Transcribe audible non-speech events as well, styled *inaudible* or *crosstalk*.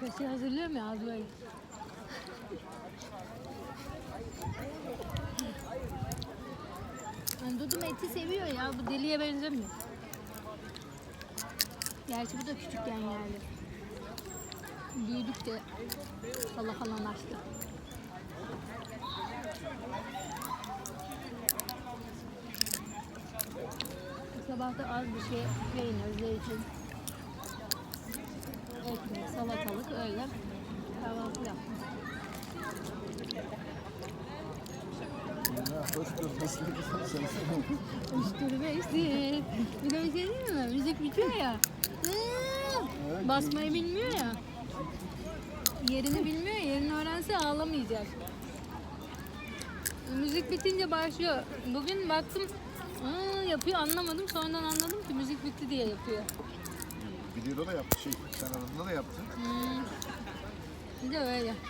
Kaşığı hazırlıyorum ya az böyle. Yani Dudum eti seviyor ya. Bu deliye benzemiyor. Gerçi bu da küçükken yerdi. Büyüdükçe Allah falan açtı. Sabah da az bir şey peynir, zeytin, ekmek, salatalık öyle kahvaltı yaptım. Ya hoş beşsin. Bir de bir şey diyeyim mi? Müzik bitiyor ya. Basmayı bilmiyor ya. Yerini bilmiyor ya. Yerini öğrense ağlamayacak. Müzik bitince başlıyor. Bugün baktım yapıyor anlamadım. Sonradan anladım ki müzik bitti diye yapıyor. Videoda da yaptı şey. Sen aranında da yaptın. Hmm. Bir de öyle. *laughs*